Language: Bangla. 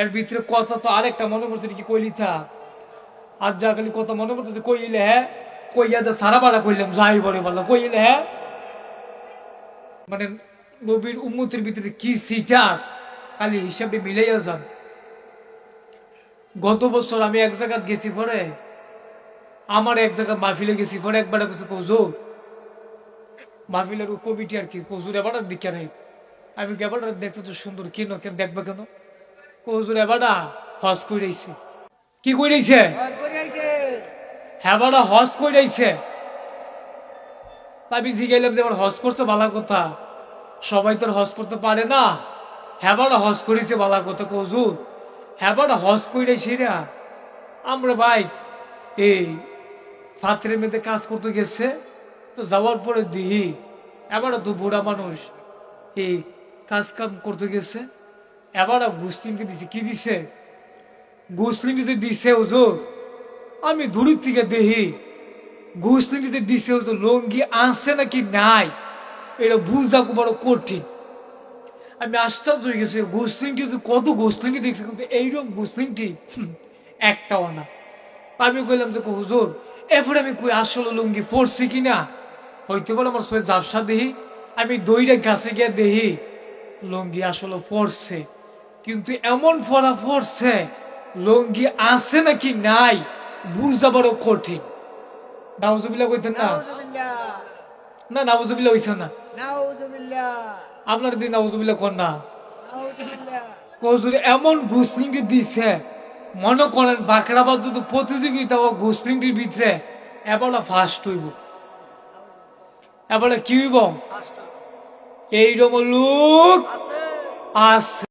এর ভিতরে কথা তো আরেকটা মনে পড়ছে কি কইলি থা আর যা খালি কথা মনে পড়ছে কইলে হ্যাঁ কইয়া যা সারা বাড়া কইলাম, যাই বলে বলল কইলে? হ্যাঁ মানে নবীর উম্মতের ভিতরে কি সিটার? খালি হিসাবে মিলাইয়া যান। গত বছর আমি এক জায়গায় গেছি পরে, আমার এক জায়গায় মাহফিলে গেছি পরে একবার কিছু কৌজোর মাহফিলের কমিটি আর কি কৌজুর এবার দিকে নেই। আমি এবার দেখতে তো সুন্দর কেন কেন দেখবে কেন? কৌজুর এবারটা হজ কইরাইছে। কি হ্যাঁ বাড়া হজ কইরাইছে। আমি জিগাইলাম যে এবার হজ করছে ভালো কথা। সবাই তো হজ করতে পারে না। হ্যাবারা হজ করেছে বালা কথা কজুর হ্যাবারা হজ কইরাইছে রা আমরা ভাই, এই ফাতরের মেয়েদের কাজ করতে গেছে, তো যাওয়ার পরে দিহি। এবার তো বুড়া মানুষ, এই কাজ কাম করতে গেছে। এবার মুসলিমকে দিছে। কি দিছে? মুসলিম যে দিছে ওজোর আমি দূরের থেকে দেখি মুসলিম যে দিছে ওজোর লঙ্গি আছে নাকি নাই? এটা বুঝা বড় কঠিন। আমি আশ্চর্য হয়ে গেছি গোসলিংটি কত গোসলিংটি দেখছি, কিন্তু এইরকম গোসলিংটি একটাও না। আমি কইলাম যে হুজুর, এরপরে আমি কই আসলে লুঙ্গি পড়ছি কিনা হইতে পারে আমার সবাই জাবসা দেহি আমি দইটা গাছে গিয়ে দেহি লুঙ্গি আসলে পড়ছে কিন্তু এমন ফরা পড়ছে লুঙ্গি আছে নাকি নাই বুঝা বড় কঠিন। নাউজুবিল্লা কইতেন না? না নাউজুবিল্লা হইছে না। আপনার দিন নাউজুবিল্লা কর না। কজুর এমন দিছে মনে করেন বাঁকড়াবাদ যদি প্রতিযোগিতা ও ঘুসলিংটির ভিতরে এবারটা ফার্স্ট হইব। এবারটা কি হইব? এইরকম লোক আছে।